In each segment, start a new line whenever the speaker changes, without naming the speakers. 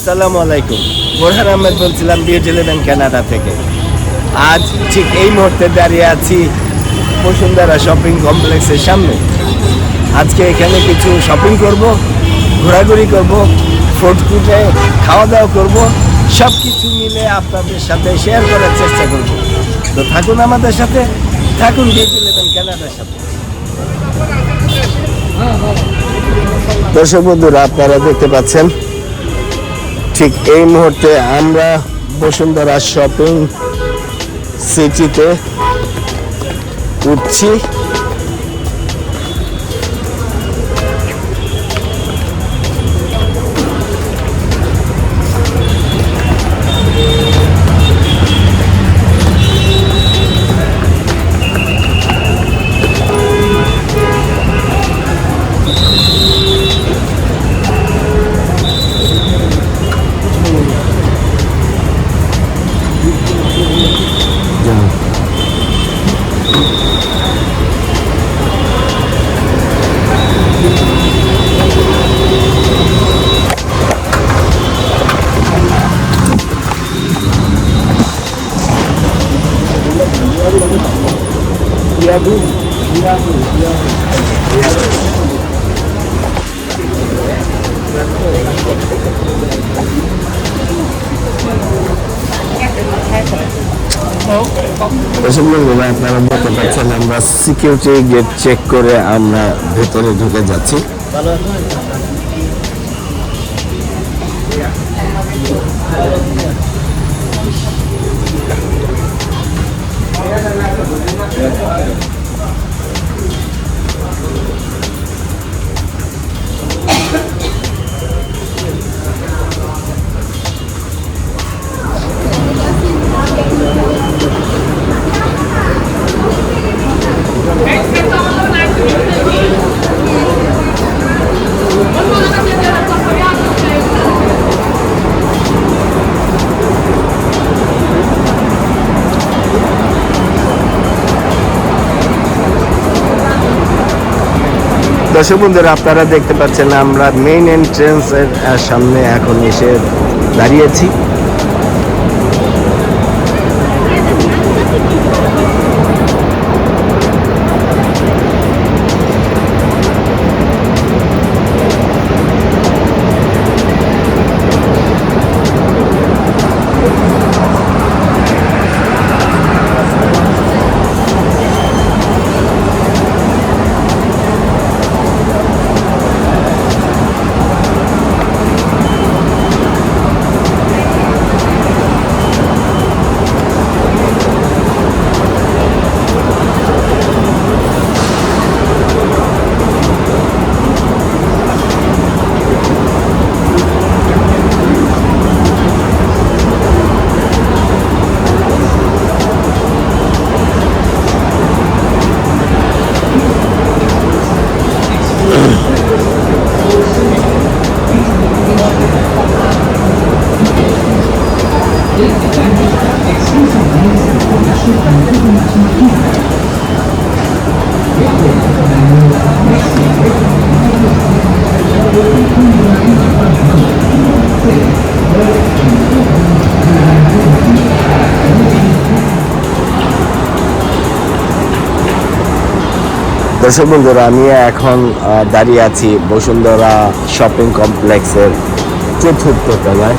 আসসালামু আলাইকুম। বোরহান আহমেদ বলছিলাম বিউটি ইলেভেন কানাডা থেকে। আজ ঠিক এই মুহূর্তে দাঁড়িয়ে আছি বসুন্ধরা শপিং কমপ্লেক্সের সামনে। আজকে এখানে কিছু শপিং করব, ঘোরাঘুরি করব ফুড কুটে খাওয়া দাওয়া করব সব কিছু মিলে আপনাদের সাথে শেয়ার করার চেষ্টা করব। তো থাকুন আমাদের সাথে, থাকুন বিউটি ইলেভেন কানাডার সাথে। দর্শক বন্ধুরা, আপনারা দেখতে পাচ্ছেন ঠিক এই মুহূর্তে আমরা বসুন্ধরা শপিং সিটিতে উঠছি। দর্শক আপনারা দেখতে পাচ্ছেন আমরা সিকিউরিটি গেট চেক করে আমরা ভেতরে ঢুকে যাচ্ছি। দর্শক বন্ধুরা আপনারা দেখতে পাচ্ছেন আমরা মেইন এন্ট্রেন্স এর সামনে এখন এসে দাঁড়িয়েছি। দর্শক বন্ধুরা আমি এখন দাঁড়িয়ে আছি বসুন্ধরা শপিং কমপ্লেক্সের চতুর্থ তলায়।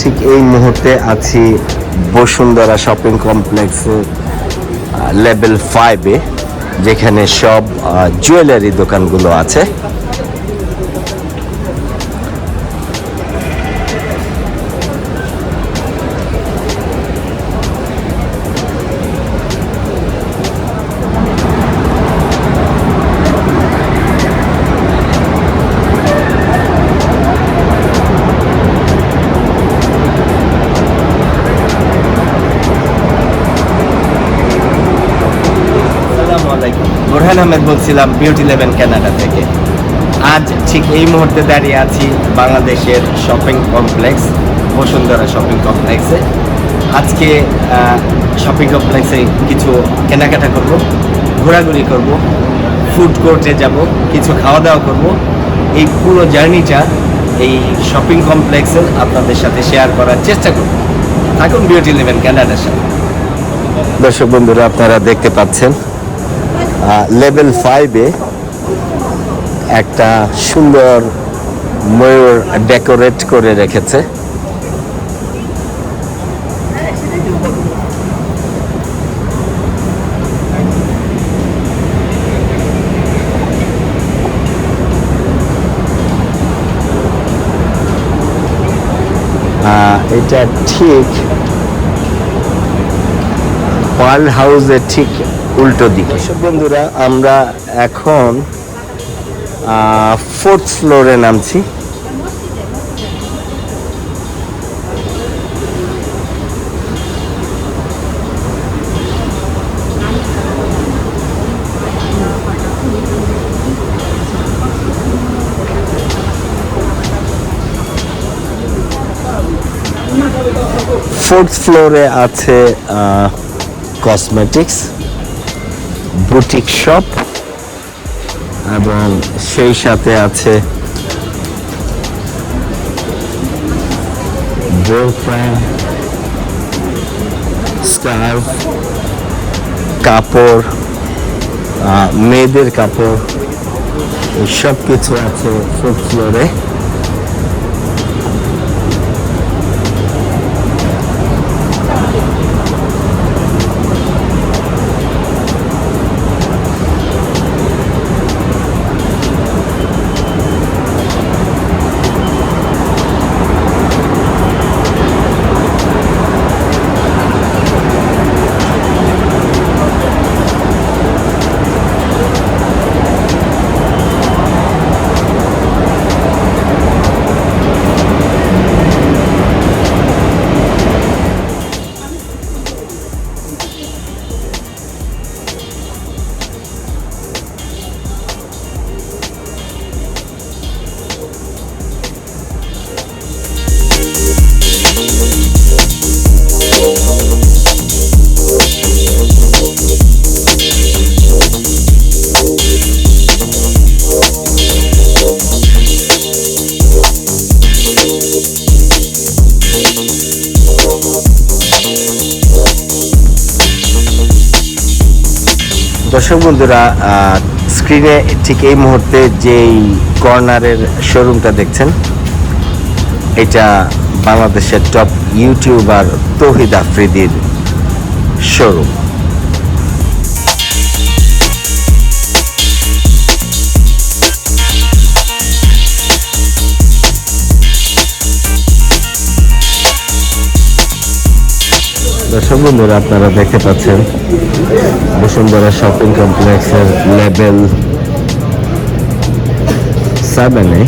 ঠিক এই মুহূর্তে আছি বসুন্ধরা শপিং কমপ্লেক্সে লেভেল ফাইভে যেখানে সব জুয়েলারি দোকানগুলো আছে। আহমেদ বলছিলাম বিউটি ইলেভেন কানাডা থেকে। আজ ঠিক এই মুহূর্তে দাঁড়িয়ে আছি বাংলাদেশের শপিং কমপ্লেক্স বসুন্ধরা শপিং কমপ্লেক্সে আজকে শপিং কমপ্লেক্সে কিছু কেনাকাটা করব, ঘোরাঘুরি করব ফুড কোর্টে যাব, কিছু খাওয়া দাওয়া করব। এই পুরো জার্নিটা এই শপিং কমপ্লেক্সে আপনাদের সাথে শেয়ার করার চেষ্টা করব। থাকুন বিউটি ইলেভেন কানাডার সাথে। দর্শক বন্ধুরা, আপনারা দেখতে পাচ্ছেন লেভেল ফাইভে একটা সুন্দর ময়ূর ডেকোরেট করে রেখেছে। এটা ঠিক পার্ল হাউসের ঠিক উল্টো দিকে। বন্ধুরা আমরা এখন ফোর্থ ফ্লোরে নামছি। ফোর্থ ফ্লোরে আছে কসমেটিক্স বুটিক শপ এবং সেই সাথে আছে স্টার কাপড় মেয়েদের কাপড় সব কিছু আছে ফোর্থ ফ্লোরে। দর্শক বন্ধুরা স্ক্রিনে ঠিক এই মুহূর্তে যেই কর্নারের শোরুমটা দেখছেন, এটা বাংলাদেশের টপ ইউটিউবার তহিদ আফ্রিদির শোরুম দর্শক বন্ধুরা আপনারা দেখতে পাচ্ছেন বসুন্ধরা শপিং কমপ্লেক্সের লেভেল সেভেনে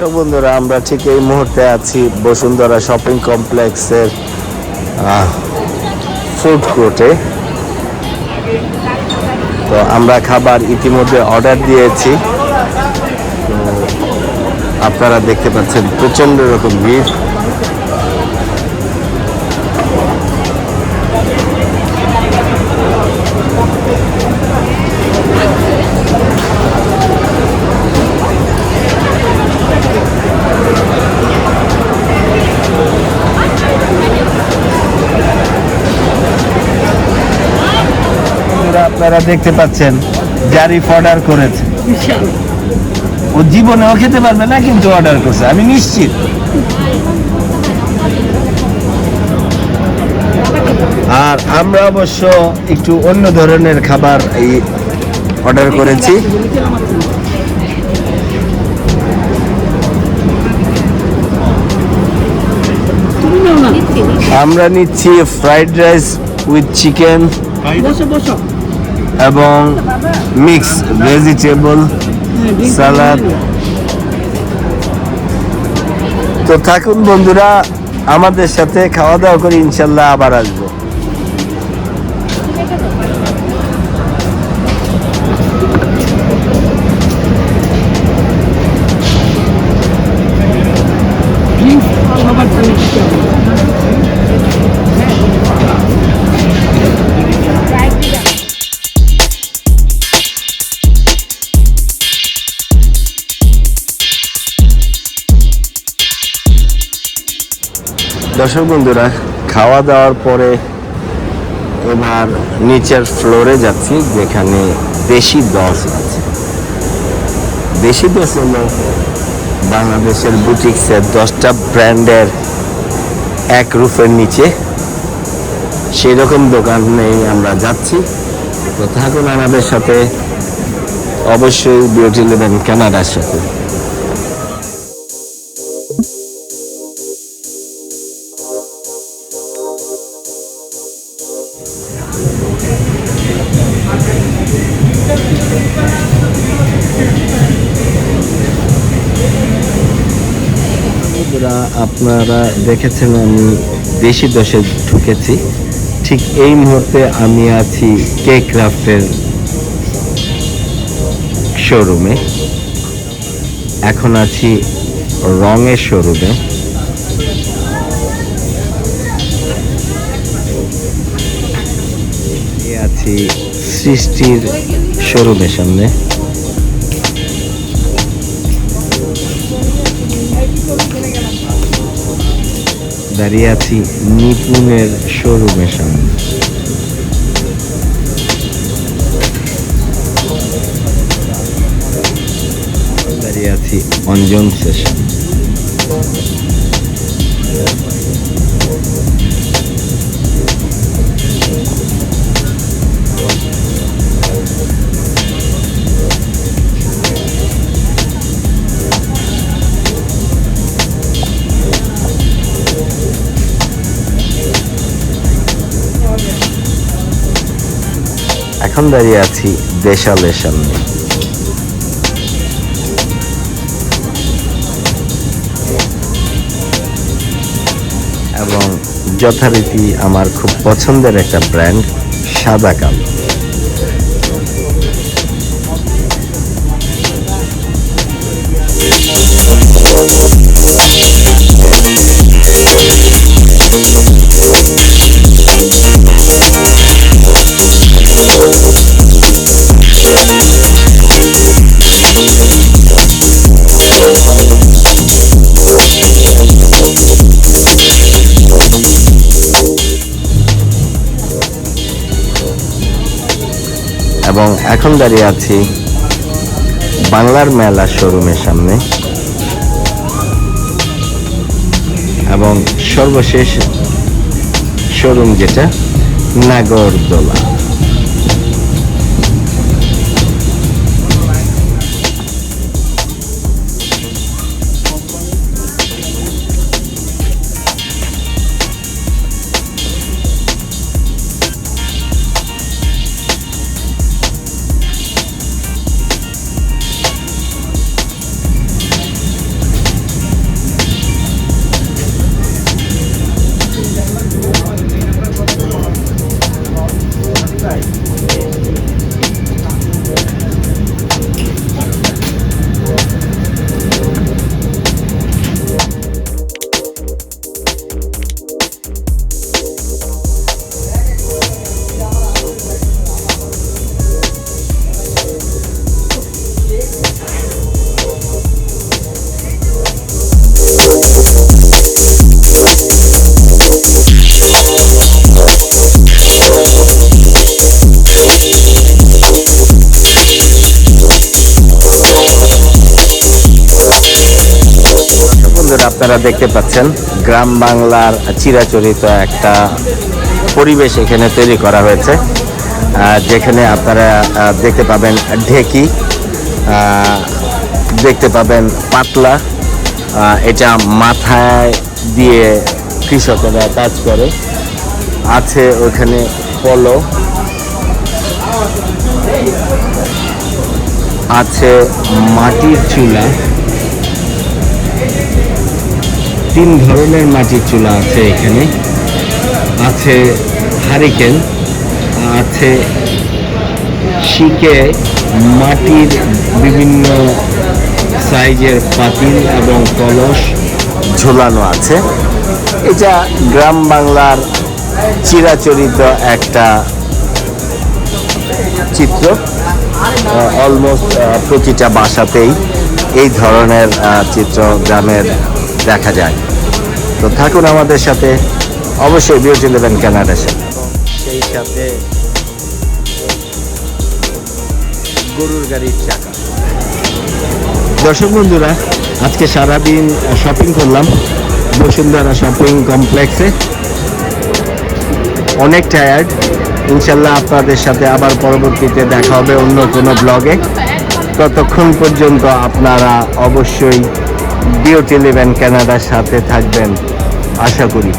দর্শক বন্ধুরা, আমরা ঠিক এই মুহূর্তে আছি বসুন্ধরা শপিং কমপ্লেক্সের ফুড কোর্টে তো আমরা খাবার ইতিমধ্যে অর্ডার দিয়েছি। আপনারা দেখতে পাচ্ছেন প্রচণ্ড রকম ভিড়। আপনারা দেখতে পাচ্ছেন, জারিফ অর্ডার করেছে। ও জীবনেও খেতে পারবে না, কিন্তু অর্ডার করছে, আমি নিশ্চিত। আর আমরা অবশ্য একটু অন্য ধরনের খাবার এই অর্ডার করেছি। আমরা নিচ্ছি ফ্রাইড রাইস উইথ চিকেন
বসো বসো।
এবং মিক্স ভেজিটেবল, সালাদ। তো থাকুন বন্ধুরা, আমাদের সাথে খাওয়া দাওয়া করে ইনশাল্লাহ আবার আসব। দর্শক বন্ধুরা, খাওয়া দাওয়ার পরে এবার নিচের ফ্লোরে যাচ্ছি, যেখানে দেশি দশ আছে। দেশি দশ হলো বাংলাদেশের বুটিক্সের দশটা ব্র্যান্ডের এক রুফের নিচে। সেই রকম দোকানেই আমরা যাচ্ছি। তো থাকুন আমাদের সাথে। অবশ্যই বিউটি ইলেভেন কানাডার সাথে। আপনারা দেখেছেন আমি দেশি দশে ঢুকেছি। ঠিক এই মুহূর্তে আমি আছি কে ক্রাফটের শোরুমে এখন আছি রঙের শোরুমে আছি সৃষ্টির শোরুমের সামনে। দাঁড়িয়ে আছি নিপুণের শোরুমের সামনে। দাঁড়িয়ে আছি অঞ্জন সেশন এখন দাঁড়িয়ে আছি দেশালের সামনে। এবং যথারীতি আমার খুব পছন্দের একটা ব্র্যান্ড সাদা কালো। এবং এখন দাঁড়িয়ে আছি বাংলার মেলা শোরুমের সামনে। এবং সর্বশেষ শোরুম যেটা নাগরদোলা। আপনারা দেখতে পাচ্ছেন, গ্রাম বাংলার চিরাচরিত একটা পরিবেশ এখানে তৈরি করা হয়েছে যেখানে আপনারা দেখতে পাবেন ঢেকি দেখতে পাবেন পাতলা এটা মাথায় দিয়ে কৃষকেরা কাজ করে, আছে ওখানে পলো, আছে মাটির চুলা তিন ধরনের মাটির চুলা আছে এখানে। আছে হারিকেন, আছে শিকে, মাটির বিভিন্ন সাইজের পাতিল এবং কলস ঝোলানো আছে। এটা গ্রাম বাংলার চিরাচরিত একটা চিত্র। অলমোস্ট প্রতিটা বাসাতেই এই ধরনের চিত্র গ্রামের দেখা যায়। তো থাকুন আমাদের সাথে। অবশ্যই বিউটি ইলেভেন কানাডার সাথে। সেই সাথে গরুর গাড়ির চাকা। দর্শক বন্ধুরা আজকে সারাদিন শপিং করলাম। বসুন্ধরা শপিং কমপ্লেক্সে অনেক টায়ার্ড ইনশাল্লাহ আপনাদের সাথে আবার পরবর্তীতে দেখা হবে অন্য কোনো ব্লগে ততক্ষণ পর্যন্ত আপনারা অবশ্যই বিউটি ইলেভেন কানাডার সাথে থাকবেন। আশা করি।